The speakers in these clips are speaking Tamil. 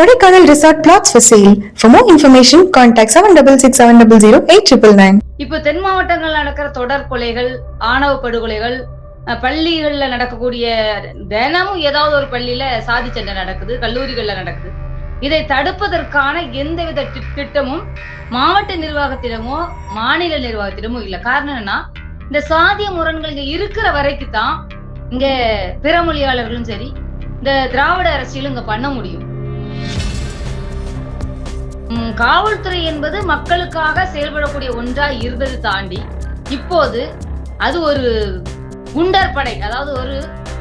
Kodaikanal resort flats for sale for more information contact seven double six seven double zero eight triple nine இப்போ தென் மாவட்டங்கள் நடக்கிற தொடர் கொலைகள் ஆணவ படுகொலைகள் பள்ளிகள்ல நடக்கக்கூடிய தினமும் ஏதாவது ஒரு பள்ளியில சாதி சண்டை நடக்குது கல்லூரிகள்ல நடக்குது. இதை தடுப்பதற்கான எந்தவித திட்டமும் மாவட்ட நிர்வாகத்திடமோ மாநில நிர்வாகத்திடமோ இல்ல. காரணம் என்னன்னா இந்த சாதிய முரண்கள் இங்க இருக்கிற வரைக்கும் தான் இங்க பிற மொழியாளர்களும் சரி இந்த திராவிட அரசியலும் இங்க பண்ண முடியும். காவல்துறை என்பது மக்களுக்காக செயல்படக்கூடிய ஒன்றா இருந்தது தாண்டி இப்போது அது ஒரு குண்டர் படை அதாவது ஒரு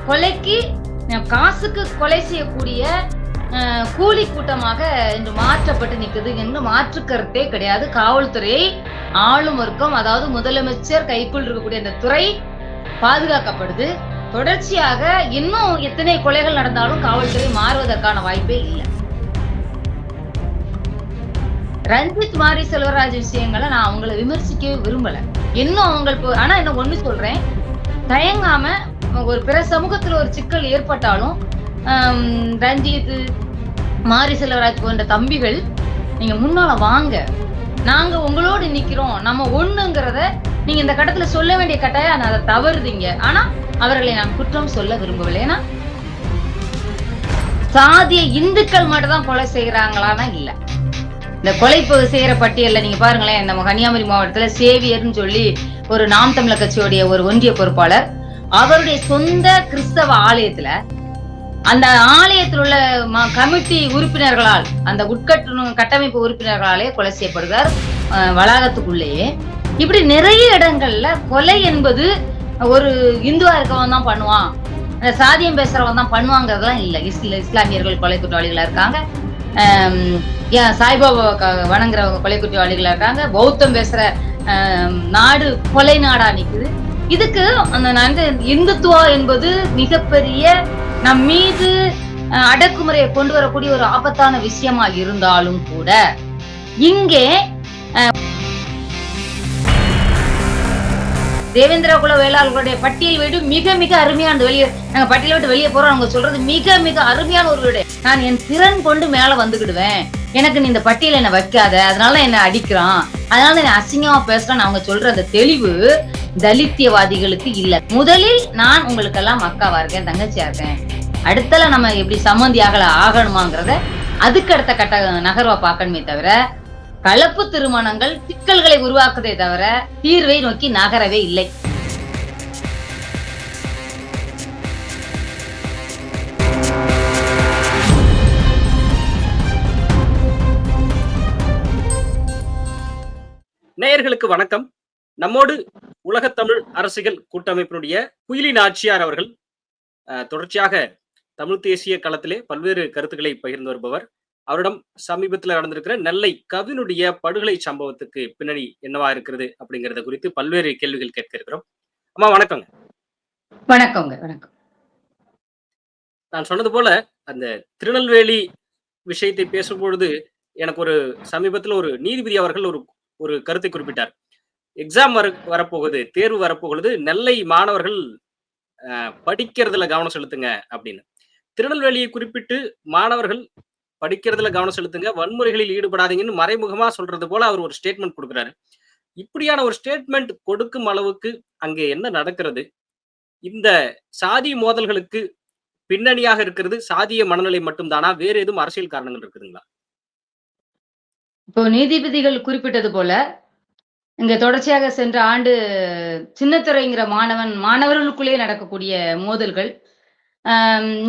கொலைக்கு காசுக்கு கொலை செய்யக்கூடிய கூலி கூட்டமாக இன்று மாற்றப்பட்டு நிற்குது. என்று மாற்று கருத்தே கிடையாது. காவல்துறையை ஆளும் வர்க்கம் அதாவது முதலமைச்சர் கைக்குள் இருக்கக்கூடிய அந்த துறை பாதுகாக்கப்படுது. தொடர்ச்சியாக இன்னும் எத்தனை கொலைகள் நடந்தாலும் காவல்துறை மாறுவதற்கான வாய்ப்பே இல்லை. ரஞ்சித் மாரி செல்வராஜ் விஷயங்களை நான் அவங்கள விமர்சிக்கவே விரும்பல. இன்னும் அவங்களுக்கு ஆனா என்ன ஒண்ணு சொல்றேன். தயங்காம ஒரு பிற சமூகத்துல ஒரு சிக்கல் ஏற்பட்டாலும் ரஞ்சித் மாரி செல்வராஜ் போன்ற தம்பிகள் நீங்க முன்னால வாங்க. நாங்க உங்களோடு நிக்கிறோம். நம்ம ஒண்ணுங்கிறத நீங்க இந்த கட்டத்துல சொல்ல வேண்டிய கட்டாயம் அதை தவறுதீங்க. ஆனா அவர்களை நான் குற்றம் சொல்ல விரும்பவில்லை. ஏன்னா சாதிய இந்துக்கள் மட்டும் தான் கொலை செய்யறாங்களான்னா இல்லை. இந்த கொலை செய்யற பட்டியல்ல நீங்க பாருங்களேன் நம்ம கன்னியாகுமரி மாவட்டத்துல சேவியர்னு சொல்லி ஒரு நாம் தமிழர் கட்சியுடைய ஒரு ஒன்றிய பொறுப்பாளர். அவருடைய சொந்த கிறிஸ்தவ ஆலயத்துல அந்த ஆலயத்தில் உள்ள ம- கமிட்டி உறுப்பினர்களால் அந்த உட்கட்டு கட்டமைப்பு உறுப்பினர்களாலே கொலை செய்யப்படுகிறார் அஹ், வளாகத்துக்குள்ளேயே. இப்படி நிறைய இடங்கள்ல கொலை என்பது ஒரு இந்துவா இருக்கவன் தான் பண்ணுவான். சாதியம் பேசுறவன் தான் பண்ணுவாங்கிறதெல்லாம் இல்ல. இஸ்ல இஸ்லாமியர்கள் கொலை குற்றவாளிகளா இருக்காங்க. ஆம், ஏன் சாய்பாபா வணங்குறவங்க கொலை குற்றவாளிகளாக இருக்காங்க. பௌத்தம் பேசுற நாடு கொலை நாடா நிக்குது. இதுக்கு அந்த நான் வந்து இந்துத்துவா என்பது மிகப்பெரிய நம் மீது அஹ், அடக்குமுறையை கொண்டு வரக்கூடிய ஒரு ஆபத்தான விஷயமா இருந்தாலும் கூட இங்கே தேவேந்திர குல வேளாளர்களுடைய பட்டியல் வீடு மிக மிக அருமையானது. வெளியே நாங்க பட்டியல் விட்டு வெளியே போறோம். அவங்க சொல்றது மிக மிக அருமையான ஒரு வீடு. நான் என் திறன் கொண்டு மேல வந்துகிடுவேன். எனக்கு நீ இந்த பட்டியல என்ன வைக்காத. அதனால என்ன அடிக்கிறான். அதனால என்ன அசிங்கமா பேசுறான்னு அவங்க சொல்ற அந்த தெளிவு தலித்தியவாதிகளுக்கு இல்ல. முதலில் நான் உங்களுக்கெல்லாம் அக்காவா இருக்கேன் தங்கச்சியா இருக்கேன். அடுத்தல நம்ம எப்படி சம்மந்தி ஆகல ஆகணுமாங்கிறத அதுக்கு அடுத்த கட்ட நகர்வா பார்க்கணுமே தவிர கலப்பு திருமணங்கள் சிக்கல்களை உருவாக்குதே தவிர தீர்வை நோக்கி நகரவே இல்லை. நேயர்களுக்கு வணக்கம். நம்மோடு உலகத்தமிழ் அரசியல் கூட்டமைப்பினுடைய குயிலி நாச்சியார் அவர்கள் தொடர்ச்சியாக தமிழ் தேசிய களத்திலே பல்வேறு கருத்துக்களை பகிர்ந்து வருபவர். அவரிடம் சமீபத்தில் நடந்திருக்கிற நெல்லை கவினுடைய படுகொலை சம்பவத்துக்கு பின்னணி என்னவா இருக்கிறது அப்படிங்கறத குறித்து பல்வேறு கேள்விகள் கேட்க இருக்கிறோம். அம்மா வணக்கங்க. வணக்கங்க வணக்கம். நான் சொன்னது போல அந்த திருநெல்வேலி விஷயத்தை பேசும்பொழுது எனக்கு ஒரு சமீபத்துல ஒரு நீதிபதி அவர்கள் ஒரு ஒரு கருத்தை குறிப்பிட்டார். எக்ஸாம் வர வரப்போகுது தேர்வு வரப்போகுது நெல்லை மாணவர்கள் படிக்கிறதுல கவனம் செலுத்துங்க அப்படின்னு. திருநெல்வேலியை குறிப்பிட்டு மாணவர்கள் படிக்கிறதுல கவனம் செலுத்துங்க. வன்முறைகளில் ஈடுபடாதீங்கன்னு மறைமுகமா சொல்றது போல அவர் ஒரு ஸ்டேட்மெண்ட் கொடுக்குறாரு. இப்படியான ஒரு ஸ்டேட்மெண்ட் கொடுக்கும் அளவுக்கு அங்கே என்ன நடக்கிறது? இந்த சாதி மோதல்களுக்கு பின்னணியாக இருக்கிறது சாதிய மனநிலை மட்டும்தானா? வேற எதுவும் அரசியல் காரணங்கள் இருக்குதுங்களா? இப்போ நீதிபதிகள் குறிப்பிட்டது போல இங்க தொடர்ச்சியாக சென்ற ஆண்டு சின்னத்துறைங்கிற மாணவன் மாணவர்களுக்குள்ளே நடக்கக்கூடிய மோதல்கள்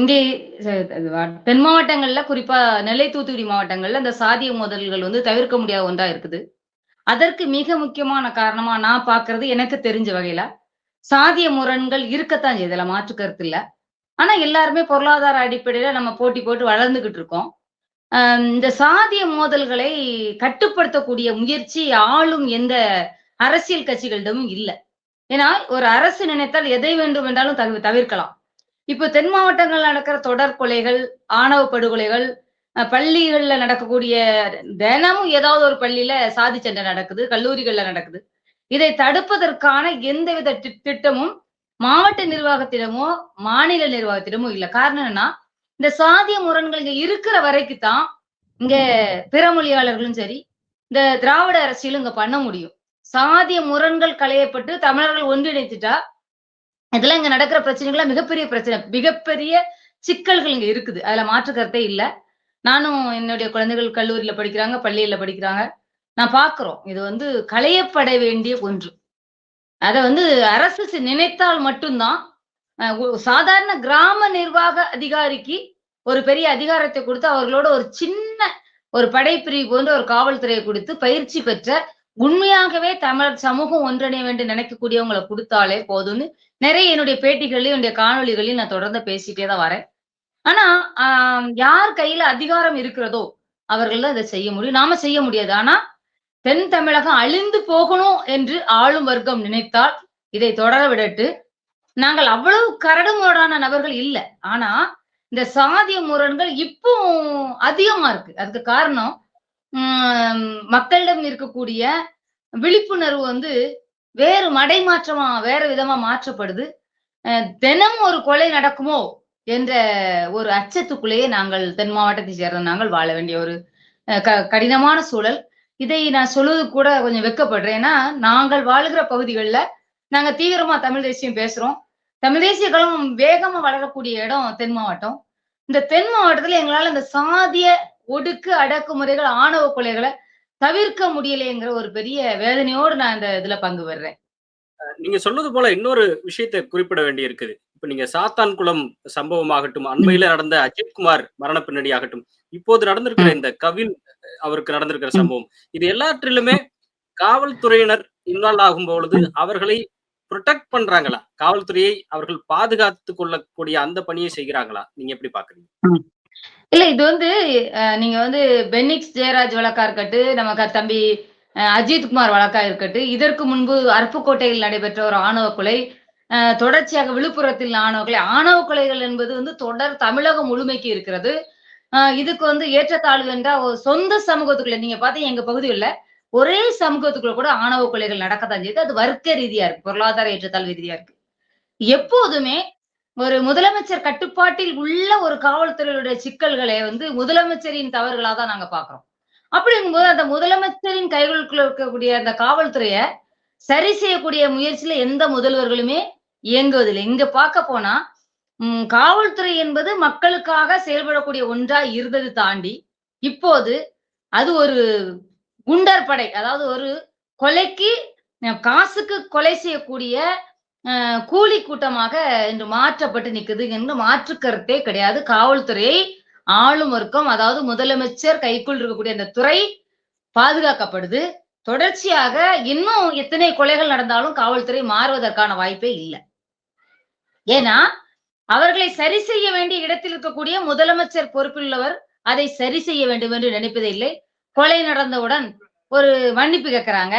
இங்கே தென் மாவட்டங்கள்ல குறிப்பா நெல்லை தூத்துக்குடி மாவட்டங்கள்ல இந்த சாதிய மோதல்கள் வந்து தவிர்க்க முடியாத ஒன்றா இருக்குது. அதற்கு மிக முக்கியமான காரணமா நான் பாக்குறது எனக்கு தெரிஞ்ச வகையில சாதிய முரண்கள் இருக்கத்தான் செய்யுது. இதுல மாற்று கருத்து இல்ல. ஆனா எல்லாருமே பொருளாதார அடிப்படையில நம்ம போட்டி போட்டு வளர்ந்துகிட்டு இருக்கோம். இந்த சாதிய மோதல்களை கட்டுப்படுத்தக்கூடிய முயற்சி ஆளும் எந்த அரசியல் கட்சிகளிடமும் இல்லை. ஏன்னா ஒரு அரசு நினைத்தால் எதை வேண்டும் என்றாலும் தவிர்க்கலாம். இப்போ தென் மாவட்டங்கள்ல நடக்கிற தொடர் கொலைகள் ஆணவ படுகொலைகள் பள்ளிகள்ல நடக்கக்கூடிய தினமும் ஏதாவது ஒரு பள்ளியில சாதி சண்டை நடக்குது கல்லூரிகள்ல நடக்குது. இதை தடுப்பதற்கான எந்தவித தி- திட்டமும் மாவட்ட நிர்வாகத்திடமோ மாநில நிர்வாகத்திடமோ இல்லை. காரணம் என்னன்னா இந்த சாதிய முரண்கள் இங்க இருக்கிற வரைக்கு தான் இங்க பிற மொழியாளர்களும் சரி இந்த திராவிட அரசியலும் இங்க பண்ண முடியும். சாதிய முரண்கள் களையப்பட்டு தமிழர்கள் ஒன்றிணைத்துட்டா இதெல்லாம் இங்க நடக்கிற பிரச்சனைகள்லாம் மிகப்பெரிய பிரச்சனை மிகப்பெரிய சிக்கல்கள் இங்க இருக்குது. அதுல மாற்று கருத்தே இல்ல. நானும் என்னுடைய குழந்தைகள் கல்லூரியில படிக்கிறாங்க பள்ளியில படிக்கிறாங்க. நான் பாக்குறோம். இது வந்து களையப்பட வேண்டிய ஒன்று. அதை வந்து அரசு நினைத்தால் மட்டும்தான் சாதாரண கிராம நிர்வாக அதிகாரிக்கு ஒரு பெரிய அதிகாரத்தை கொடுத்து அவர்களோட ஒரு சின்ன ஒரு படைப்பிரிவு போன்ற ஒரு காவல்துறையை கொடுத்து பயிற்சி பெற்ற உண்மையாகவே தமிழர் சமூகம் ஒன்றிணைய வேண்டும் நினைக்கக்கூடியவங்களை கொடுத்தாலே போதும்னு நிறைய என்னுடைய பேட்டிகளையும் என்னுடைய காணொளிகளையும் நான் தொடர்ந்து பேசிட்டே தான் வரேன். ஆனா ஆஹ், யார் கையில அதிகாரம் இருக்கிறதோ அவர்கள் தான் இதை செய்ய முடியும். நாம செய்ய முடியாது. ஆனா தென் தமிழகம் அழிந்து போகணும் என்று ஆளும் வர்க்கம் நினைத்தால் இதை தொடர விடட்டு. நாங்கள் அவ்வளவு கரடுமுரடான நபர்கள் இல்லை. ஆனா இந்த சாதிய முரண்கள் இப்போ அதிகமா இருக்கு. அதுக்கு காரணம் மக்களிடம் இருக்கக்கூடிய விழிப்புணர்வு வந்து வேறு மடைமாற்றமா வேற விதமா மாற்றப்படுது. அஹ் தினமும் ஒரு கொலை நடக்குமோ என்ற ஒரு அச்சத்துக்குள்ளேயே நாங்கள் தென் மாவட்டத்தை சேர்ந்த நாங்கள் வாழ வேண்டிய ஒரு அஹ் க- கடினமான சூழல். இதை நான் சொல்லுவது கூட கொஞ்சம் வெக்கப்படுறேன் ஏன்னா நாங்கள் வாழுகிற பகுதிகளில் நாங்கள் தீவிரமா தமிழ் தேசியம் பேசுறோம். தமிழ் தேசிய கழகம் வேகமா வளரக்கூடிய இடம் தென் மாவட்டம். இந்த தென் மாவட்டத்துல எங்களால இந்த சாதிய ஒடுக்கு அடக்குமுறைகள் ஆணவ கொலைகளை தவிர்க்க முடியலைங்கிற ஒரு பெரிய வேதனையோடு நான் இந்த இதுல பங்கு பெறுறேன் நீங்க சொல்றது போல இன்னொரு விஷயத்தை குறிப்பிட வேண்டி இருக்குது இப்ப நீங்க சாத்தான்குளம் சம்பவமாகட்டும் அண்மையில நடந்த அஜித்குமார் மரண பின்னணி ஆகட்டும் இப்போது நடந்திருக்கிற இந்த கவின் அவருக்கு நடந்திருக்கிற சம்பவம் இது எல்லாற்றிலுமே காவல்துறையினர் இன்வால்வ் ஆகும் பொழுது அவர்களை ப்ரொடெக்ட் பண்றாங்களா? காவல்துறையை அவர்கள் பாதுகாத்து கொள்ளக்கூடிய அந்த பணியை செய்கிறாங்களா? நீங்க எப்படி பாக்குறீங்க? இல்ல இது வந்து அஹ், நீங்க வந்து பென்னிக்ஸ் ஜெயராஜ் வழக்கா இருக்கட்டும் நமக்கு தம்பி அஹ், அஜித்குமார் வழக்கா இருக்கட்டும் இதற்கு முன்பு அருப்புக்கோட்டையில் நடைபெற்ற ஒரு ஆணவ கொலை அஹ், தொடர்ச்சியாக விழுப்புரத்தில் ஆணவ கொலை ஆணவ கொலைகள் என்பது வந்து தொடர் தமிழகம் முழுமைக்கு இருக்கிறது. அஹ், இதுக்கு வந்து ஏற்றத்தாழ்வு என்றால் ஒரு சொந்த சமூகத்துக்குள்ள நீங்க பார்த்தீங்க எங்க பகுதியில் ஒரே சமூகத்துக்குள்ள கூட ஆணவ கொலைகள் நடக்கத்தான் செய்யுது அது வர்க்க ரீதியா இருக்கு பொருளாதார ஏற்றத்தாழ்வு ரீதியா இருக்கு. எப்போதுமே ஒரு முதலமைச்சர் கட்டுப்பாட்டில் உள்ள ஒரு காவல்துறையுடைய சிக்கல்களை வந்து முதலமைச்சரின் தவறுகளா தான் நாங்க பாக்குறோம் அப்படிங்கும்போது அந்த முதலமைச்சரின் கைகளுக்குள்ள இருக்கக்கூடிய அந்த காவல்துறைய சரி செய்யக்கூடிய முயற்சியில எந்த முதல்வர்களுமே இயங்குவதில்லை. இங்க பார்க்க போனா உம் காவல்துறை என்பது மக்களுக்காக செயல்படக்கூடிய ஒன்றா இருந்தது தாண்டி இப்போது அது ஒரு குண்டர் படை அதாவது ஒரு கொலைக்கு காசுக்கு கொலை செய்யக்கூடிய கூலி கூட்டமாக இன்று மாற்றப்பட்டு நிக்குது என்று மாற்று கருத்தே கிடையாது. காவல்துறை ஆளும் வர்க்கம் அதாவது முதலமைச்சர் கைக்குள் இருக்கக்கூடிய அந்த துறை பாதுகாக்கப்படுது. தொடர்ச்சியாக இன்னும் எத்தனை கொலைகள் நடந்தாலும் காவல்துறை மாறுவதற்கான வாய்ப்பே இல்லை. ஏன்னா அவர்களை சரி செய்ய வேண்டிய இடத்தில் இருக்கக்கூடிய முதலமைச்சர் பொறுப்பில் உள்ளவர் அதை சரி செய்ய வேண்டும் என்று நினைப்பதில்லை கொலை நடந்தவுடன் ஒரு மன்னிப்பு கேட்கறாங்க.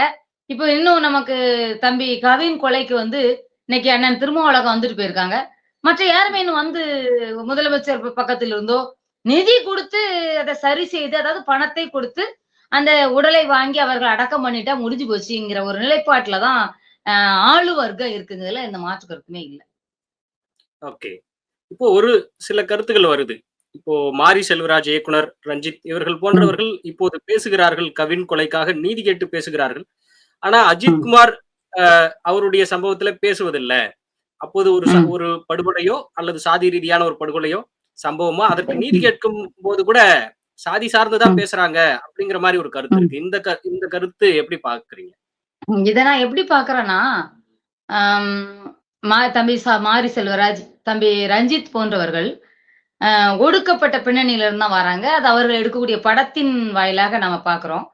இப்போ இன்னும் நமக்கு தம்பி கவின் கொலைக்கு வந்து இன்னைக்கு அண்ணன் திருமாவளகம் வந்துட்டு போயிருக்காங்க. மற்ற யாருமே இன்னும் வந்து முதலமைச்சர் பக்கத்தில் இருந்தோ நிதி கொடுத்து அதை சரி செய்து அதாவது பணத்தை கொடுத்து அந்த உடலை வாங்கி அவர்கள் அடக்கம் பண்ணிட்டா முடிஞ்சு போச்சுங்கிற ஒரு நிலைப்பாட்டுல தான் ஆஹ், ஆளு வர்க்கம் இருக்குங்கிறதுல எந்த மாற்று கருத்துமே இல்லை. ஓகே. இப்போ ஒரு சில கருத்துக்கள் வருது. இப்போ மாரி செல்வராஜ் இயக்குனர் ரஞ்சித் இவர்கள் போன்றவர்கள் இப்போது பேசுகிறார்கள். கவின் கொலைக்காக நீதி கேட்டு பேசுகிறார்கள். ஆனா அஜித்குமார் அஹ், அவருடைய சம்பவத்துல பேசுவதில்ல. அப்போது ஒரு ஒரு படுகொலையோ அல்லது சாதி ரீதியான ஒரு படுகொலையோ சம்பவமோ அதற்கு நீதி கேட்கும் போது கூட சாதி சார்ந்துதான் பேசுறாங்க அப்படிங்கிற மாதிரி ஒரு கருத்து இருக்கு. இந்த இந்த கருத்து எப்படி பாக்குறீங்க? இதை நான் எப்படி பாக்குறேன்னா தம்பி சா மாரி செல்வராஜ் தம்பி ரஞ்சித் போன்றவர்கள் ஒடுக்கப்பட்ட பின்னணியில இருந்து தான் வராங்க. அது அவர்கள் எடுக்கக்கூடிய படத்தின் வாயிலாக நாம பாக்குறோம்.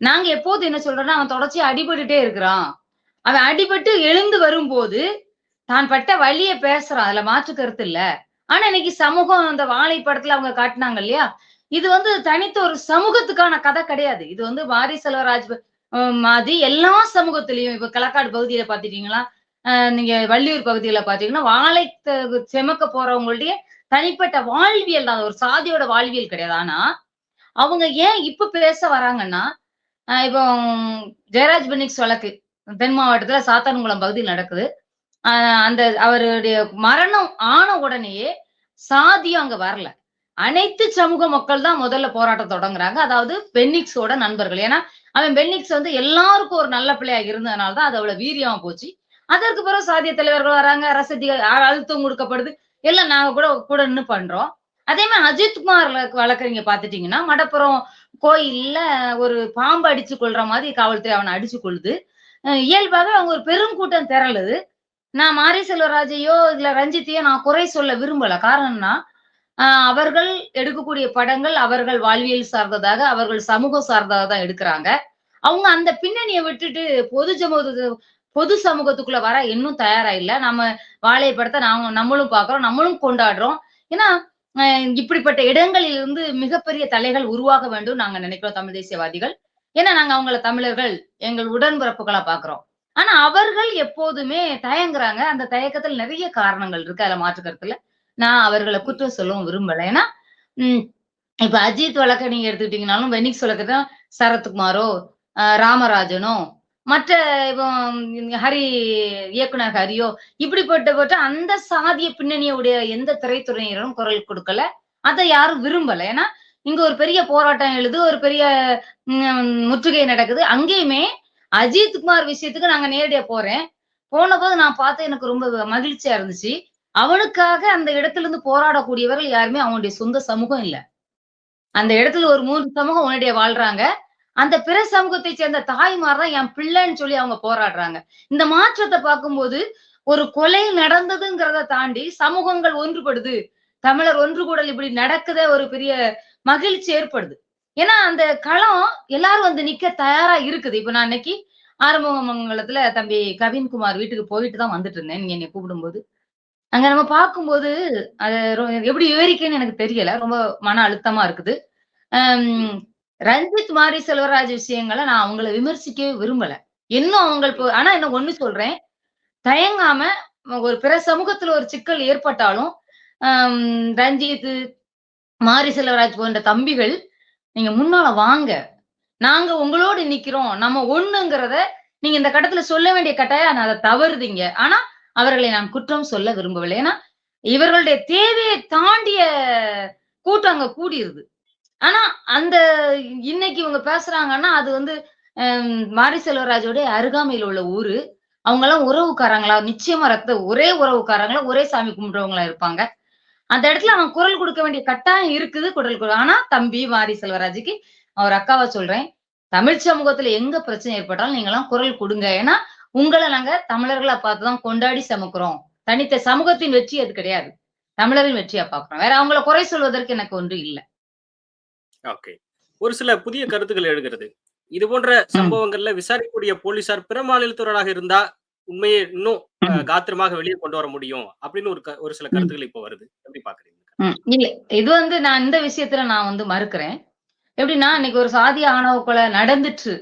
நாங்க எப்போது என்ன சொல்றோம்னா அவன் தொடர்ச்சியா அடிபட்டுட்டே இருக்கிறான். அவன் அடிபட்டு எழுந்து வரும்போது தான் பட்ட வழிய பேசுறான். அதுல மாற்று கருத்து இல்ல. ஆனா இன்னைக்கு சமூகம் அந்த வாழை படத்துல அவங்க காட்டினாங்க இல்லையா? இது வந்து தனித்த ஒரு சமூகத்துக்கான கதை கிடையாது. இது வந்து வாரி செல்வராஜ் மாதிரி எல்லா சமூகத்திலையும் இப்ப களக்காடு பகுதியில பாத்துட்டீங்களா? நீங்க வள்ளியூர் பகுதியில பாத்தீங்கன்னா வாழை செமக்க போறவங்களுடைய தனிப்பட்ட வாழ்வியல் தான். ஒரு சாதியோட வாழ்வியல் கிடையாது. ஆனா அவங்க ஏன் இப்ப பேச வராங்கன்னா இப்போ ஜெயராஜ் பெனிக்ஸ் வழக்கு. தென் மாவட்டத்துல சாத்தான்குளம் பகுதியில் நடக்குது. ஆஹ் அந்த அவருடைய மரணம் ஆன உடனேயே சாதியம் அங்க வரல. அனைத்து சமூக மக்கள் தான் முதல்ல போராட்டம் தொடங்குறாங்க. அதாவது பென்னிக்ஸோட நண்பர்கள். ஏன்னா அவன் பென்னிக்ஸ் வந்து எல்லாருக்கும் ஒரு நல்ல பிள்ளையா இருந்ததுனால தான் அது அவ்வளவு வீரியமா போச்சு. அதற்கு பிறகு சாதிய தலைவர்கள் வராங்க. ரசதி அழுத்தம் கொடுக்கப்படுது. எல்லாம் நாங்க கூட கூட நின்று பண்றோம். அதே மாதிரி அஜித்குமார் வழக்கு பாத்துட்டீங்கன்னா மடப்புறம் கோயில்ல ஒரு பாம்பு அடிச்சு கொள்ற மாதிரி காவல்துறை அவனை அடிச்சு கொள்ளுது இயல்பாக இயல்பாகவே அவங்க ஒரு பெரும் கூட்டம் திரளுது. நான் மாரி செல்வராஜையோ இதுல ரஞ்சித்தையோ நான் குறை சொல்ல விரும்பல. காரணம்னா அவர்கள் எடுக்கக்கூடிய படங்கள் அவர்கள் வாழ்வியல் சார்ந்ததாக அவர்கள் சமூகம் சார்ந்ததாக தான் எடுக்கிறாங்க. அவங்க அந்த பின்னணியை விட்டுட்டு பொது சமூக பொது சமூகத்துக்குள்ள வர இன்னும் தயாரா இல்லை. நம்ம வாழைய படத்தை நாம நம்மளும் பாக்குறோம் நம்மளும் கொண்டாடுறோம். ஏன்னா இப்படிப்பட்ட இடங்களில் இருந்து மிகப்பெரிய தலைகள் உருவாக வேண்டும் நாங்க நினைக்கிறோம் தமிழ் தேசியவாதிகள். ஏன்னா நாங்க அவங்கள தமிழர்கள் எங்கள் உடன்பிறப்புகளா பாக்குறோம். ஆனா அவர்கள் எப்போதுமே தயங்குறாங்க. அந்த தயக்கத்துல நிறைய காரணங்கள் இருக்கு. அதுல மாற்று கருத்துல நான் அவர்களை குற்றம் சொல்லவும் விரும்பல. ஏன்னா உம் இப்ப அஜித் வழக்க நீங்க எடுத்துக்கிட்டீங்கனாலும் வெனிக்ஸ் வழக்கத்தான் சரத்குமாரோ ஆஹ் ராமராஜனோ மற்ற இப்போ ஹரி இயக்குனர் ஹரியோ இப்படிப்பட்ட அந்த சாதிய பின்னணியுடைய எந்த திரைத்துறையினரும் குரல் கொடுக்கல. அதை யாரும் விரும்பல. ஏன்னா இங்க ஒரு பெரிய போராட்டம் எழுது ஒரு பெரிய உம், முற்றுகை நடக்குது. அங்கேயுமே அஜித் குமார் விஷயத்துக்கு நாங்க நேரடியா போறேன். போன போது நான் பார்த்து எனக்கு ரொம்ப மகிழ்ச்சியா இருந்துச்சு. அவனுக்காக அந்த இடத்துல இருந்து போராடக்கூடியவர்கள் யாருமே அவனுடைய சொந்த சமூகம் இல்ல. அந்த இடத்துல ஒரு மூன்று சமூகம் உன்னுடைய வாழ்றாங்க. அந்த பிற சமூகத்தை சேர்ந்த தாய்மார் தான் என் பிள்ளைன்னு சொல்லி அவங்க போராடுறாங்க. இந்த மாற்றத்தை பார்க்கும்போது ஒரு கொலை நடந்ததுங்கிறத தாண்டி சமூகங்கள் ஒன்றுபடுது. தமிழர் ஒன்று கூடல் இப்படி நடக்குதே ஒரு பெரிய மகிழ்ச்சி ஏற்படுது. ஏன்னா அந்த களம் எல்லாரும் வந்து நிக்க தயாரா இருக்குது. இப்ப நான் இன்னைக்கு ஆரம்பமங்கலத்துல தம்பி கவின்குமார் வீட்டுக்கு போயிட்டு தான் வந்துட்டு இருந்தேன். நீங்க என்னை கூப்பிடும்போது. அங்க நம்ம பார்க்கும்போது அது எப்படி விவரிக்கன்னு எனக்கு தெரியல. ரொம்ப மன அழுத்தமா இருக்குது. ரஞ்சித் மாரி செல்வராஜ் விஷயங்களை நான் அவங்கள விமர்சிக்கவே விரும்பல. இன்னும் அவங்க ஆனா என்ன ஒண்ணு சொல்றேன். தயங்காம ஒரு பிற சமூகத்துல ஒரு சிக்கல் ஏற்பட்டாலும் ரஞ்சித் மாரி செல்வராஜ் போன்ற தம்பிகள் நீங்க முன்னால வாங்க. நாங்க உங்களோடு நிக்கிறோம். நம்ம ஒண்ணுங்கிறத நீங்க இந்த கட்டத்துல சொல்ல வேண்டிய கட்டாயம் அதை தவறுதீங்க. ஆனா அவர்களை நான் குற்றம் சொல்ல விரும்பவில்லை. ஏன்னா இவர்களுடைய தேவையை தாண்டிய கூட்டம் அங்க கூடியிருது ஆனா அந்த இன்னைக்கு இவங்க பேசுறாங்கன்னா அது வந்து மாரி செல்வராஜோடைய அருகாமையில் உள்ள ஊரு. அவங்க எல்லாம் உறவுக்காரங்களா? நிச்சயமா ரத்த ஒரே உறவுக்காரங்களா? ஒரே சாமி கும்பிடுறவங்களா இருப்பாங்க. அந்த இடத்துல அவன் குரல் கொடுக்க வேண்டிய கட்டாயம் இருக்குது குரல் ஆனா தம்பி மாரி செல்வராஜுக்கு அவர் அக்காவை சொல்றேன் தமிழ் சமூகத்துல எங்க பிரச்சனை ஏற்பட்டாலும் நீங்க எல்லாம் குரல் கொடுங்க. ஏன்னா உங்களை நாங்க தமிழர்களா பார்த்துதான் கொண்டாடி சமைக்கிறோம். தனித்த சமூகத்தின் வெற்றி அது கிடையாது. தமிழரின் வெற்றியா பாக்குறோம் வேற அவங்கள குறை சொல்வதற்கு எனக்கு ஒன்று இல்லை. ஓகே. ஒரு சில புதிய கருத்துக்கள் எழுகிறது இது போன்ற சம்பவங்கள்ல விசாரிக்கக்கூடிய போலீசார் பிற மாநிலத்தவராக இருந்தா உண்மையை இன்னும் காத்திரமாக வெளியே கொண்டு வர முடியும் அப்படின்னு ஒரு க- ஒரு சில கருத்துக்கள் இப்போ வருது. எப்படி பாக்குறீங்க இல்ல இது வந்து நான் இந்த விஷயத்துல நான் வந்து மறுக்கிறேன். எப்படின்னா இன்னைக்கு ஒரு சாதிய ஆணவ கொலை நடந்துச்சு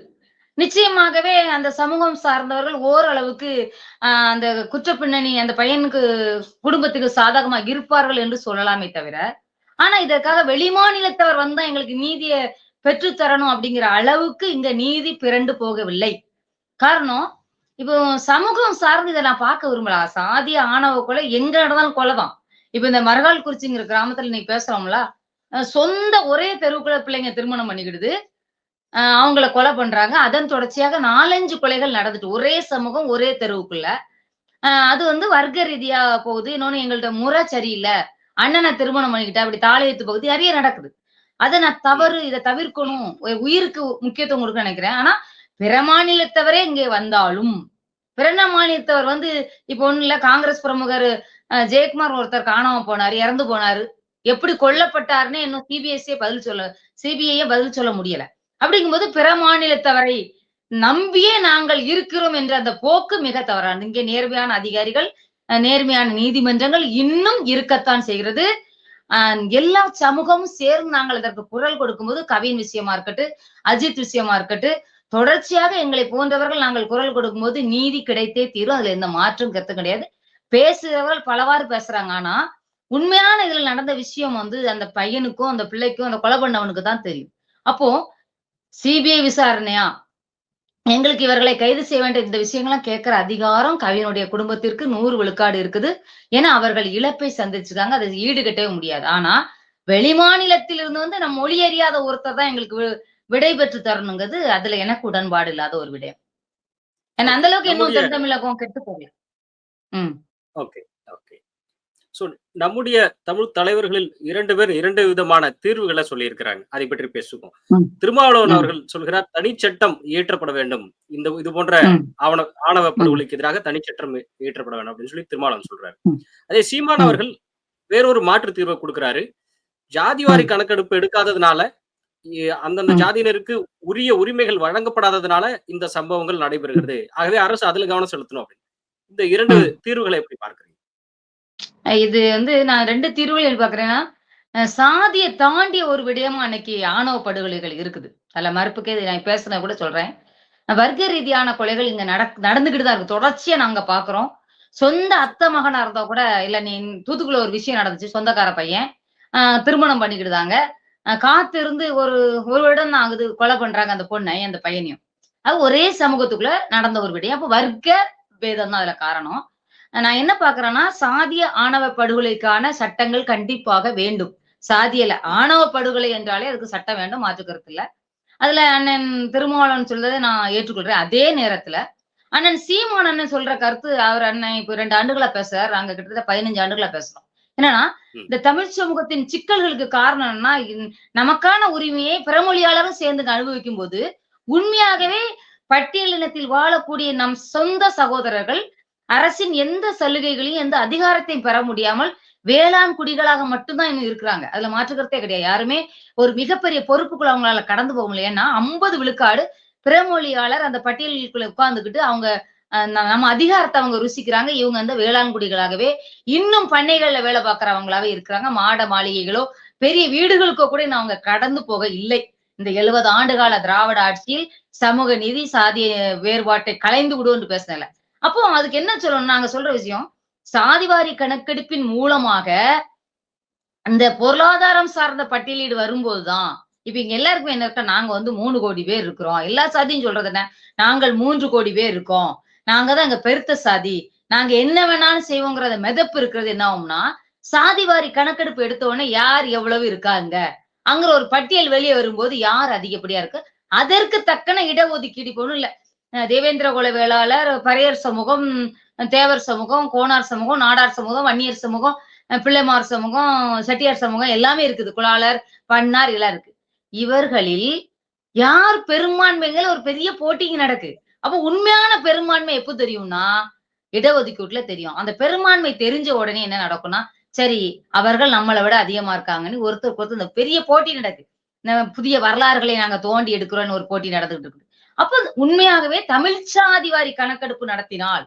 நிச்சயமாகவே அந்த சமூகம் சார்ந்தவர்கள் ஓரளவுக்கு ஆஹ், அந்த குற்ற பின்னணி அந்த பையனுக்கு குடும்பத்துக்கு சாதகமா இருப்பார்கள் என்று சொல்லலாமே தவிர ஆனா இதற்காக வெளிமாநிலத்தவர் வந்தா எங்களுக்கு நீதியை பெற்றுத் தரணும் அப்படிங்கிற அளவுக்கு இங்க நீதி பிறண்டு போகவில்லை. காரணம் இப்போ சமூகம் சார்ந்து இதை நான் பார்க்க விரும்பல. சாதிய ஆணவ கொலை எங்க நடந்தாலும் கொலைதான். இப்ப இந்த மரகால் குறிச்சிங்கிற கிராமத்துல நீ பேசுறோம்ல சொந்த ஒரே தெருவுக்குள்ள பிள்ளைங்க திருமணம் பண்ணிக்கிடுது. அவங்கள கொலை பண்றாங்க. அதன் தொடர்ச்சியாக நாலஞ்சு கொலைகள் நடந்துட்டு ஒரே சமூகம் ஒரே தெருவுக்குள்ள. அஹ் அது வந்து வர்க்க ரீதியா போகுது. இன்னொன்னு எங்கள்ட்ட முறை சரியில்லை அண்ணனை திருமணம் பண்ணிக்கிட்டா அப்படி தாளையத்து பகுதி. நிறைய நடக்குது. அதை நான் தவறு இதை தவிர்க்கணும். உயிருக்கு முக்கியத்துவம் கொடுக்க நினைக்கிறேன். ஆனா பிற மாநிலத்தவரே இங்கே வந்தாலும் பிற மாநிலத்தவர் வந்து இப்ப ஒண்ணு இல்ல காங்கிரஸ் பிரமுகர் அஹ் ஜெயக்குமார் ஒருத்தர் காணாம போனாரு இறந்து போனாரு. எப்படி கொல்லப்பட்டாருன்னு இன்னும் சிபிஎஸ்சியே பதில் சொல்ல சிபிஐயே பதில் சொல்ல முடியல. அப்படிங்கும்போது பிற மாநிலத்தவரை நம்பியே நாங்கள் இருக்கிறோம் என்ற அந்த போக்கு மிக தவறானது. இங்கே நேர்மையான அதிகாரிகள் அஹ் நேர்மையான நீதிமன்றங்கள் இன்னும் இருக்கத்தான் செய்கிறது. அஹ் எல்லா சமூகமும் சேர்ந்து நாங்கள் இதற்கு குரல் கொடுக்கும்போது கவின் விஷயமா இருக்கட்டும் அஜித் விஷயமா இருக்கட்டும் தொடர்ச்சியாக எங்களை போன்றவர்கள் நாங்கள் குரல் கொடுக்கும்போது நீதி கிடைத்தே தீரும். அதுல எந்த மாற்றம் கருத்து கிடையாது. பேசுறவர்கள் பலவாறு பேசுறாங்க. ஆனா உண்மையான இதுல நடந்த விஷயம் வந்து அந்த பையனுக்கும் அந்த பிள்ளைக்கும் அந்த கொலை பண்ணவனுக்கு தான் தெரியும். அப்போ சிபிஐ விசாரணையா? எங்களுக்கு இவர்களை கைது செய்ய வேண்டிய இந்த விஷயங்கள்லாம் கேட்கிற அதிகாரம் கவினுடைய குடும்பத்திற்கு நூறு விழுக்காடு இருக்குது. ஏன்னா அவர்கள் இழப்பை சந்திச்சிருக்காங்க. அதை ஈடுகட்டவே முடியாது. ஆனா வெளிமாநிலத்தில் இருந்து வந்து நம்ம மொழி அறியாத ஒருத்தர் தான் எங்களுக்கு விடை பெற்று தரணுங்கிறது அதுல எனக்கு உடன்பாடு இல்லாத ஒரு விடயம். ஏன்னா அந்த அளவுக்கு இன்னும் தென் தமிழகம் கெட்டு போகல. ம். Okay okay. ஸோ நம்முடைய தமிழ் தலைவர்களில் இரண்டு பேர் இரண்டு விதமான தீர்வுகளை சொல்லியிருக்கிறாங்க. அதை பற்றி பேசுவோம். திருமாவளவன். அவர்கள் சொல்கிறார் தனிச்சட்டம் இயற்றப்பட வேண்டும். இந்த இது போன்ற. ஆவண ஆணவ படுகொலைக்கு எதிராக தனிச்சட்டம் இயற்றப்பட வேண்டும். அப்படின்னு சொல்லி திருமாவளவன் சொல்றாரு. அதே சீமான். அவர்கள் வேறொரு மாற்று தீர்வை கொடுக்கிறாரு. ஜாதிவாரி கணக்கெடுப்பு எடுக்காததுனால அந்தந்த. ஜாதியினருக்கு உரிய உரிமைகள் வழங்கப்படாததுனால இந்த சம்பவங்கள் நடைபெறுகிறது. ஆகவே அரசு அதுல கவனம் செலுத்தணும் அப்படின்னு. இந்த இரண்டு. தீர்வுகளை எப்படி பார்க்கறீங்க? இது வந்து நான் ரெண்டு தீர்வுகள் அஹ் சாதியை தாண்டிய ஒரு விடயமா அன்னைக்கு ஆணவ படுகொலைகள் இருக்குது. அதுல மறுப்புக்கே நான் பேசுன கூட சொல்றேன். வர்க்க ரீதியான கொலைகள் இங்க நடக் நடந்துகிட்டு தான் இருக்கு. தொடர்ச்சியா நாங்க பாக்குறோம் சொந்த அத்தை மகனா இருந்தா கூட இல்ல நீ தூத்துக்குள்ள ஒரு விஷயம் நடந்துச்சு சொந்தக்கார பையன் ஆஹ் திருமணம் பண்ணிக்கிட்டுதாங்க ஆஹ் காத்து இருந்து ஒரு ஒரு வருடம் தான் ஆகுது கொலை பண்றாங்க அந்த பொண்ணை அந்த பையனையும். அது ஒரே சமூகத்துக்குள்ள நடந்த ஒரு விடையும் அப்போ வர்க்க பேதம் தான் அதுல காரணம். நான் என்ன பாக்குறேன்னா சாதிய ஆணவ படுகொலைக்கான சட்டங்கள் கண்டிப்பாக வேண்டும். சாதியல ஆணவ படுகொலை என்றாலே அதுக்கு சட்டம் வேண்டும் மாற்றுக்கிறது இல்ல. அதுல அண்ணன் திருமாவளவன் சொல்றதை நான் ஏற்றுக்கொள்றேன் அதே நேரத்துல. அண்ணன் சீமான் அண்ணன் சொல்ற கருத்து அவர் அண்ணன் இப்ப ரெண்டு ஆண்டுகளா பேசுறாரு அங்க கிட்டத்தட்ட பதினஞ்சு ஆண்டுகளா பேசுறோம். என்னன்னா. இந்த தமிழ் சமூகத்தின் சிக்கல்களுக்கு காரணம் என்னன்னா நமக்கான உரிமையை பிறமொழியாளரும் சேர்ந்து அனுபவிக்கும் போது உண்மையாகவே பட்டியலினத்தில் வாழக்கூடிய நம் சொந்த சகோதரர்கள் அரசின் எந்த சலுகைகளையும் எந்த அதிகாரத்தையும் பெற முடியாமல் வேளாண் குடிகளாக மட்டும்தான் இன்னும் இருக்கிறாங்க. அதுல மாற்றுக்கிறதே கிடையாது. யாருமே ஒரு மிகப்பெரிய பொறுப்புக்குள்ள அவங்களால கடந்து போக முடியல ஏன்னா ஐம்பது விழுக்காடு பிறமொழியாளர் அந்த பட்டியலுக்குள்ள உட்கார்ந்துகிட்டு அவங்க நம்ம அதிகாரத்தை அவங்க ருசிக்கிறாங்க. இவங்க வந்து வேளாண்குடிகளாகவே இன்னும் பண்ணைகள்ல வேலை பார்க்கறவங்களாவே இருக்கிறாங்க. மாட மாளிகைகளோ பெரிய வீடுகளுக்கோ கூட அவங்க கடந்து போக இல்லை. இந்த எழுபது ஆண்டுகால திராவிட ஆட்சியில் சமூக நீதி சாதிய வேறுபாட்டை கலைந்து விடுவோம்னு பேசினல அப்போ அதுக்கு என்ன சொல்லணும்? நாங்க சொல்ற விஷயம் சாதிவாரி கணக்கெடுப்பின் மூலமாக அந்த பொருளாதாரம் சார்ந்த பட்டியலீடு வரும்போதுதான் இப்ப இங்க எல்லாருக்குமே என்ன இருக்கா? நாங்க வந்து மூணு கோடி பேர் இருக்கிறோம். எல்லா சாதியும் சொல்றது என்ன? நாங்கள் மூன்று கோடி பேர் இருக்கோம். நாங்க தான் இங்க பெருத்த சாதி. நாங்க என்ன வேணாலும் செய்வோங்கிறத மெதப்பு இருக்கிறது என்ன ஆகும்னா சாதிவாரி கணக்கெடுப்பு எடுத்த உடனே யார் எவ்வளவு இருக்காங்க? அங்கிற ஒரு பட்டியல் வெளியே வரும்போது யார் அதிகப்படியா இருக்கு? அதற்கு தக்கன இடஒதுக்கீடு போகணும் இல்ல. தேவேந்திர குல வேளாளர் பரையர் சமூகம் தேவர் சமூகம் கோனார் சமூகம் நாடார் சமூகம் வன்னியர் சமூகம் பிள்ளைமார் சமூகம் செட்டியார் சமூகம் எல்லாமே இருக்குது. குலாளர் பண்ணார் எல்லாம் இருக்கு. இவர்களில் யார் பெரும்பான்மைகள் ஒரு பெரிய போட்டிங்க நடக்கு. அப்ப உண்மையான பெரும்பான்மை எப்போ தெரியும்னா இடஒதுக்கீட்டுல தெரியும். அந்த பெரும்பான்மை தெரிஞ்ச உடனே என்ன நடக்கும்னா சரி அவர்கள் நம்மளை விட அதிகமா இருக்காங்கன்னு ஒருத்தருக்கு ஒருத்தர் இந்த பெரிய போட்டி நடக்குது நம்ம புதிய வரலாறுகளை நாங்க தோண்டி எடுக்கிறோம்னு ஒரு போட்டி நடந்துகிட்டு இருக்குது. அப்ப உண்மையாகவே தமிழ் சாதிவாரி கணக்கெடுப்பு நடத்தினால்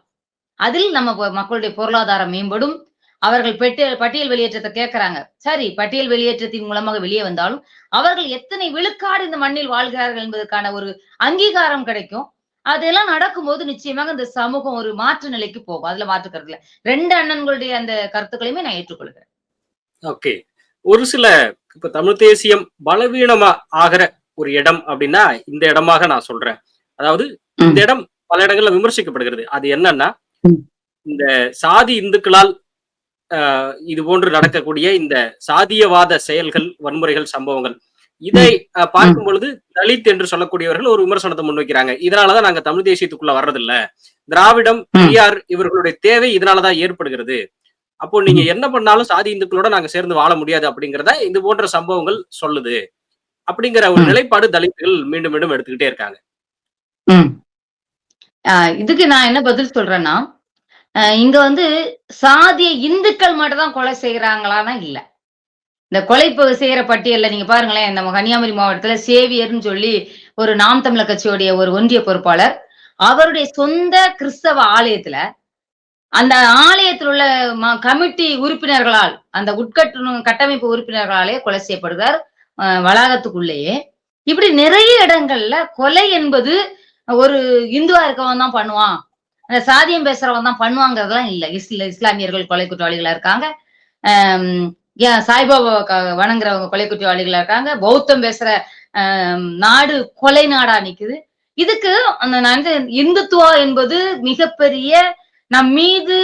அதில் நம்ம மக்களுடைய பொருளாதாரம் மேம்படும். அவர்கள் பெட்டியல் பட்டியல் வெளியேற்றத்தை கேட்கறாங்க சரி பட்டியல் வெளியேற்றத்தின் மூலமாக வெளியே வந்தாலும் அவர்கள் எத்தனை விழுக்காடு இந்த மண்ணில் வாழ்கிறார்கள் என்பதற்கான ஒரு அங்கீகாரம் கிடைக்கும். அதெல்லாம் நடக்கும்போது நிச்சயமாக இந்த சமூகம் ஒரு மாற்று நிலைக்கு போகும். அதுல மாற்று கருத்துல ரெண்டு அண்ணன்களுடைய அந்த கருத்துக்களையுமே நான் ஏற்றுக்கொள்கிறேன். ஓகே. ஒரு சில இப்ப தமிழ் தேசியம் பலவீனமா ஆகிற ஒரு இடம் அப்படின்னா இந்த இடமாக நான் சொல்றேன். அதாவது இந்த இடம் பல இடங்கள்ல விமர்சிக்கப்படுகிறது. அது என்னன்னா. இந்த சாதி இந்துக்களால் ஆஹ், இது போன்று நடக்கக்கூடிய இந்த சாதியவாத செயல்கள் வன்முறைகள் சம்பவங்கள் இதை பார்க்கும் பொழுது தலித் என்று சொல்லக்கூடியவர்கள் ஒரு விமர்சனத்தை முன்வைக்கிறாங்க. இதனாலதான் நாங்க தமிழ் தேசியத்துக்குள்ள வர்றதில்ல. திராவிடம் பெரியார் இவர்களுடைய தேவை இதனாலதான் ஏற்படுகிறது. அப்போ நீங்க என்ன பண்ணாலும் சாதி இந்துக்களோட நாங்க சேர்ந்து வாழ முடியாது அப்படிங்கறத இது போன்ற சம்பவங்கள் சொல்லுது. அப்படிங்கிற ஒரு. நிலைப்பாடு தலித்துகள் மீண்டும் மீண்டும் எடுத்துக்கிட்டே இருக்காங்க. இதுக்கு நான் என்ன பதில் சொல்றேன்னா இங்க வந்து சாதிய இந்துக்கள் மட்டும் தான் கொலை செய்யறாங்களான்னா இல்ல. இந்த கொலை செய்யற பட்டியல்ல நீங்க பாருங்களேன் நம்ம கன்னியாகுமரி மாவட்டத்துல சேவியர்னு சொல்லி ஒரு நாம் தமிழர் கட்சியுடைய ஒரு ஒன்றிய பொறுப்பாளர். அவருடைய சொந்த கிறிஸ்தவ ஆலயத்துல அந்த ஆலயத்தில் உள்ள ம- கமிட்டி உறுப்பினர்களால் அந்த உட்கட்டு கட்டமைப்பு உறுப்பினர்களாலே கொலை செய்யப்படுகிறார் வளாகத்துக்குள்ளேயே. இப்படி நிறைய இடங்கள்ல கொலை என்பது ஒரு இந்துவா இருக்கவன் தான் பண்ணுவான். அந்த சாதியம் பேசுறவன் தான் பண்ணுவாங்கிறதுலாம் இல்ல. இஸ்ல இஸ்லாமியர்கள் கொலை குற்றவாளிகளா இருக்காங்க. ஆம், ஏன் சாய்பாபா வணங்குறவங்க கொலை குற்றவாளிகளா இருக்காங்க. பௌத்தம் பேசுற நாடு கொலை நாடா நிக்குது. இதுக்கு அந்த நான் இந்துத்துவா என்பது மிகப்பெரிய நம் மீது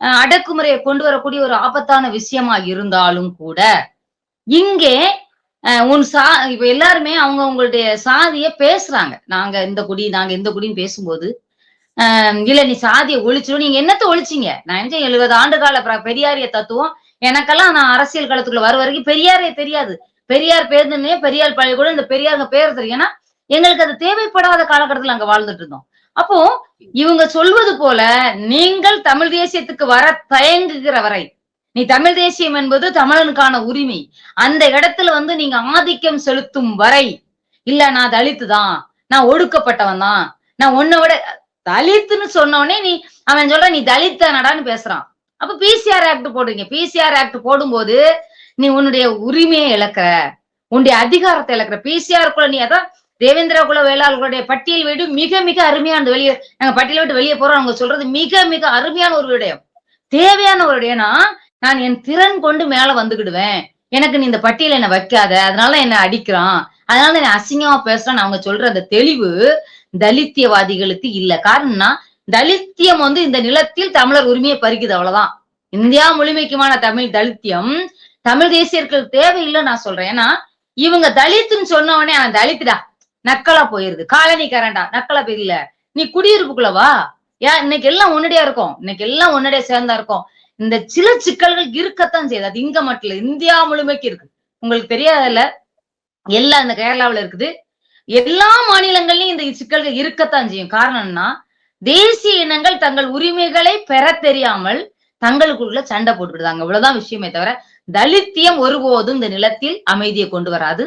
அஹ், அடக்குமுறையை கொண்டு வரக்கூடிய ஒரு ஆபத்தான விஷயமா இருந்தாலும் கூட இங்கே உன் சா இப்ப எல்லாருமே அவங்க அவங்களுடைய சாதிய பேசுறாங்க. நாங்க இந்த குடி நாங்க இந்த குடின்னு பேசும்போது ஆஹ் இல்ல நீ சாதியை ஒழிச்சிடும் நீங்க என்னத்த ஒழிச்சீங்க? நான் எழுபது ஆண்டு கால பெரியாரிய தத்துவம் எனக்கெல்லாம் நான் அரசியல் களத்துக்குள்ள வர வரைக்கும் பெரியாரே தெரியாது. பெரியார் பேருந்துனே பெரியார் பள்ளிக்கூடம் இந்த பெரியாருங்க பேர் தெரியும். ஏன்னா எங்களுக்கு அது தேவைப்படாத காலகட்டத்துல அங்க வாழ்ந்துட்டு இருந்தோம். அப்போ இவங்க சொல்வது போல நீங்கள் தமிழ் தேசியத்துக்கு வர தயங்குகிற வரை நீ தமிழ் தேசியம் என்பது தமிழனுக்கான உரிமை. அந்த இடத்துல வந்து நீங்க ஆதிக்கம் செலுத்தும் வரை இல்ல நான் தலித்து தான் நான் ஒடுக்கப்பட்டவன் தான் நான் உன்னை விட தலித்துன்னு சொன்ன உடனே நீ அவன் சொல்ற நீ தலித்தனடான்னு பேசுறான். அப்ப பிசிஆர் ஆக்ட் போடுறீங்க பிசிஆர் ஆக்ட் போடும்போது நீ உன்னுடைய உரிமையை இழக்கிற. உன்னுடைய அதிகாரத்தை இழக்கிற. பிசிஆர் குள்ள நீ அதான் தேவேந்திரா குல வேளாளர்களுடைய பட்டியல் வீடு மிக மிக அருமையான வெளியே நாங்க பட்டியல் விட்டு வெளியே போறோம். அவங்க சொல்றது மிக மிக அருமையான ஒரு விடயம். தேவையான ஒரு விடயம்னா நான் என் திறன் கொண்டு மேல வந்துகிடுவேன். எனக்கு நீ இந்த பட்டியல என்ன வைக்காத. அதனால என்ன அடிக்கிறான். அதனால என்ன அசிங்கமா பேசுறான்னு அவங்க சொல்ற அந்த தெளிவு தலித்தியவாதிகளுக்கு இல்ல. காரணம்னா தலித்தியம் வந்து இந்த நிலத்தில் தமிழர் உரிமையை பறிக்குது அவ்வளவுதான். இந்தியா முழுமைக்குமான தமிழ் தலித்தியம். தமிழ் தேசியர்கள் தேவையில்லை நான் சொல்றேன். ஏன்னா இவங்க தலித்துன்னு சொன்ன உடனே அவன் தலித்துடா. நக்கலா போயிருது. காலனிக்காரன்டா நக்கலா போயிடல நீ குடியிருப்புக்குள்ள வா. ஏன் இன்னைக்கு எல்லாம் ஒன்னடியா இருக்கும். இன்னைக்கு எல்லாம் ஒன்னடியா சேர்ந்தா இருக்கும். இந்த சில சிக்கல்கள் இருக்கத்தான் செய்யுது. அது இங்க மட்டும் இல்ல. இந்தியா முழுமைக்கு இருக்கு. உங்களுக்கு தெரியாதல்ல. எல்லாம் இந்த கேரளாவுல இருக்குது. எல்லா மாநிலங்கள்லயும் இந்த சிக்கல்கள் இருக்கத்தான் செய்யும். காரணம்னா தேசிய இனங்கள் தங்கள் உரிமைகளை பெற தெரியாமல் தங்களுக்குள்ள சண்டை போட்டுக்கிட்டாங்க இவ்வளவுதான் விஷயமே தவிர தலித்தியம் ஒருபோதும் இந்த நிலத்தில் அமைதியை கொண்டு வராது.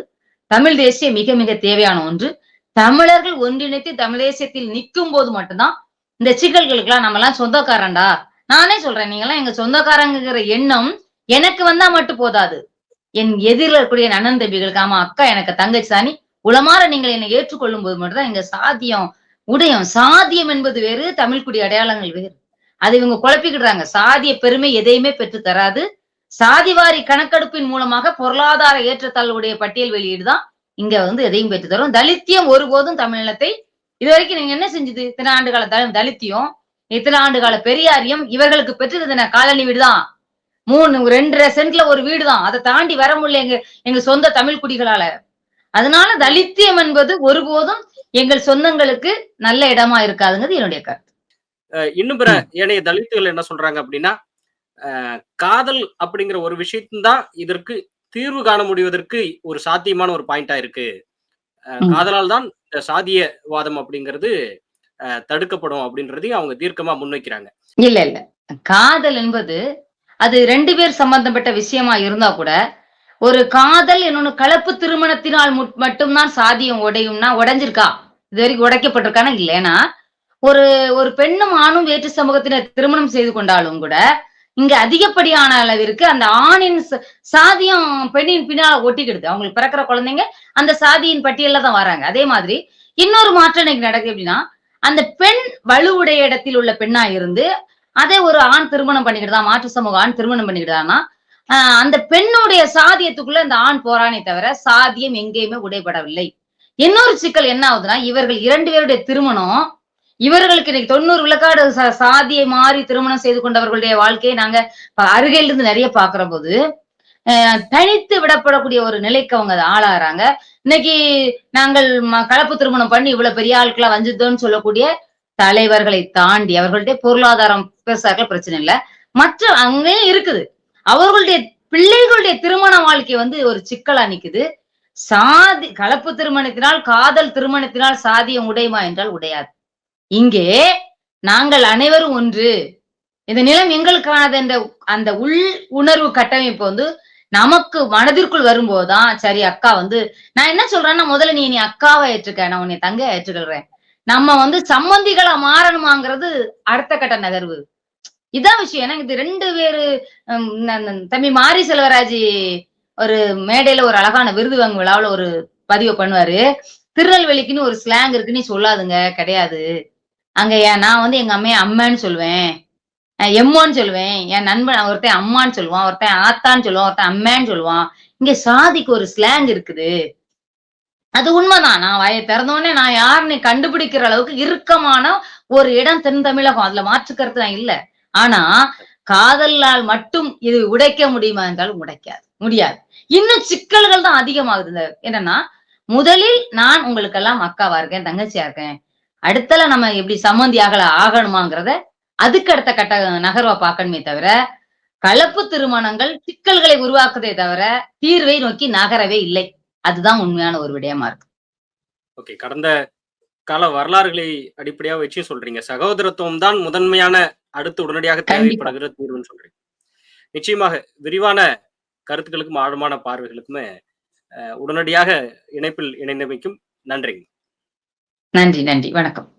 தமிழ் தேசியம் மிக மிக தேவையான ஒன்று. தமிழர்கள் ஒன்றிணைத்து தமிழ் தேசியத்தில் நிற்கும் போது மட்டும்தான் இந்த சிக்கல்களுக்கெல்லாம் நம்ம எல்லாம் சொந்தக்காரன்டா. நானே சொல்றேன் நீங்க எல்லாம் எங்க சொந்தக்காரங்கிற எண்ணம் எனக்கு வந்தா மட்டும் போதாது. என் எதிரில் இருக்கக்கூடிய என் அண்ணன் தம்பிகளுக்கு ஆமா அக்கா எனக்கு தங்கச்சி தானி உளமாற நீங்கள் என்னை ஏற்றுக்கொள்ளும் போது மட்டும்தான் எங்க சாத்தியம் உடையம் சாதியம் என்பது வேறு தமிழ்குடி அடையாளங்கள் வேறு. அதை இவங்க குழப்பிக்கிடுறாங்க. சாதிய பெருமை எதையுமே பெற்று தராது. சாதிவாரி கணக்கெடுப்பின் மூலமாக பொருளாதார ஏற்றத்தாழ்வுடைய பட்டியல் வெளியீடு தான் இங்க வந்து எதையும் பெற்று தரும். தலித்தியம் ஒருபோதும் தமிழினத்தை இது வரைக்கும் நீங்க என்ன செஞ்சது? இத்தனை ஆண்டு கால தலித்தியம் இத்தனை ஆண்டு கால பெரியாரியம் இவர்களுக்கு பெற்றது காலனி வீடுதான். மூணு ரெண்டரை சென்ட்ல ஒரு வீடுதான். அதை தாண்டி வர முடியல எங்க எங்க சொந்த தமிழ் குடிகளால. அதனால தலித்தியம் என்பது ஒருபோதும் எங்கள் சொந்தங்களுக்கு நல்ல இடமா இருக்காதுங்கிறது என்னுடைய கருத்து. இன்னும் பிற ஏனைய தலித்துகள் என்ன சொல்றாங்க அப்படின்னா காதல் அப்படிங்கிற ஒரு விஷயத்தான் இதற்கு தீர்வு காண முடிவதற்கு ஒரு சாத்தியமான ஒரு பாயிண்டா இருக்கு. காதலால் தான் இந்த சாதியவாதம் அப்படிங்கிறது அஹ் தடுக்கப்படும் அப்படின்றதையும் அவங்க தீர்க்கமா முன்வைக்கிறாங்க. இல்ல இல்ல. காதல் என்பது அது ரெண்டு பேர் சம்பந்தப்பட்ட விஷயமா இருந்தா கூட ஒரு காதல் இன்னொன்னு கலப்பு திருமணத்தினால் முட்- மட்டும்தான் சாதியம் உடையும்னா உடைஞ்சிருக்கா? இது வரைக்கும் உடைக்கப்பட்டிருக்கானா? இல்லைன்னா ஒரு ஒரு பெண்ணும் ஆணும் வேற்று சமூகத்தினர் திருமணம் செய்து கொண்டாலும் கூட இங்க அதிகப்படியான அளவிற்கு அந்த ஆணின் சாதியம் பெண்ணின் பின்னால ஒட்டிக்கிடுது. அவங்களுக்கு பிறக்கிற குழந்தைங்க அந்த சாதியின் பட்டியல்ல தான் வராங்க. அதே மாதிரி இன்னொரு மாற்றம் இன்னைக்கு நடக்குது அப்படின்னா அந்த பெண் வலுவுடைய இடத்தில் உள்ள பெண்ணா இருந்து அதே ஒரு ஆண் திருமணம் பண்ணிக்கிட்டா மாற்று சமூக ஆண் திருமணம் பண்ணிக்கிட்டான்னா அந்த பெண்ணுடைய சாதியத்துக்குள்ள அந்த ஆண் போறானே தவிர சாதியம் எங்கேயுமே உடைபடவில்லை. இன்னொரு சிக்கல் என்ன ஆகுதுன்னா இவர்கள் இரண்டு பேருடைய திருமணம் இவர்களுக்கு இன்னைக்கு தொண்ணூறு விழுக்காடு சா- சாதியை மாறி திருமணம் செய்து கொண்டவர்களுடைய வாழ்க்கையை நாங்க ப- அருகில் இருந்து நிறைய பாக்குற போது ஆஹ் தனித்து விடப்படக்கூடிய ஒரு நிலைக்கு அவங்க அதை ஆளாகிறாங்க. இன்னைக்கு நாங்கள் கலப்பு திருமணம் பண்ணி இவ்வளவு பெரிய ஆட்களா வஞ்சித்தோம்னு சொல்லக்கூடிய தலைவர்களை தாண்டி அவர்களுடைய பொருளாதாரம் பெருசாக்க பிரச்சனை இல்ல. மற்ற அங்கேயும் இருக்குது. அவர்களுடைய பிள்ளைகளுடைய திருமண வாழ்க்கை வந்து ஒரு சிக்கலா நிக்குது. சாதி கலப்பு திருமணத்தினால் காதல் திருமணத்தினால் சாதியம் உடையுமா என்றால் உடையாது. இங்கே நாங்கள் அனைவரும் ஒன்று. இந்த நிலம் எங்களுக்கானது என்ற அந்த உள் உணர்வு கட்டமைப்பு வந்து நமக்கு மனதிற்குள் வரும்போதுதான் சரி அக்கா வந்து நான் என்ன சொல்றேன்னா முதல்ல நீ நீ அக்காவை ஏற்றுக்க நான் உன்னை தங்க ஏற்றுக்கொள்றேன். நம்ம வந்து சம்பந்திகளா மாறணுமாங்கிறது அடுத்த கட்ட நகர்வு. இதான் விஷயம். ஏன்னா இது ரெண்டு பேரு தம்பி மாரி செல்வராஜ் ஒரு மேடையில ஒரு அழகான விருது வாங்கும் விழாவுல ஒரு பதிவு பண்ணுவாரு. திருநெல்வேலிக்குன்னு ஒரு ஸ்லாங் இருக்கு நீ சொல்லாதுங்க கிடையாது. அங்க ஏன் நான் வந்து எங்க அம்மையை அம்மான்னு சொல்லுவேன். எம்மான்னு எம்மோன்னு சொல்லுவேன். என் நண்பன் ஒருத்தன் அம்மான்னு சொல்லுவான் ஒருத்தன் ஆத்தான்னு சொல்லுவான் ஒருத்தன் அம்மான்னு சொல்லுவான். இங்க சாதிக்கு ஒரு ஸ்லாங் இருக்குது. அது உண்மைதான். நான் வாயை திறந்தோடனே நான் யாருன்னு கண்டுபிடிக்கிற அளவுக்கு இறுக்கமான ஒரு இடம் தென் தமிழகம். அதுல மாற்று கருத்து நான் இல்ல. ஆனா காதலால் மட்டும் இது உடைக்க முடியுமா என்றால் உடைக்காது. முடியாது. இன்னும் சிக்கல்கள் தான் அதிகமாகுது என்னன்னா முதலில் நான் உங்களுக்கெல்லாம் அக்காவா இருக்கேன் தங்கச்சியா இருக்கேன். அடுத்தல நம்ம எப்படி சம்மந்தி ஆகல ஆகணுமாங்கிறத அதுக்கு அடுத்த கட்ட நகர்வா பார்க்கணுமே தவிர கலப்பு திருமணங்கள் சிக்கல்களை உருவாக்குதே தவிர தீர்வை நோக்கி நகரவே இல்லை. அதுதான் உண்மையான ஒரு விடயமா இருக்கு. ஓகே கடந்த கால வரலாறுகளை அடிப்படையா வச்சு சொல்றீங்க. சகோதரத்துவம் தான் முதன்மையான அடுத்து உடனடியாக. தேவைப்படுகிற தீர்வுன்னு சொல்றீங்க. நிச்சயமாக விரிவான கருத்துக்களுக்கும் ஆழமான பார்வைகளுக்குமே அஹ், உடனடியாக இணைப்பில் இணைந்தமைக்கும் நன்றிங்க. நன்றி நன்றி. வணக்கம்.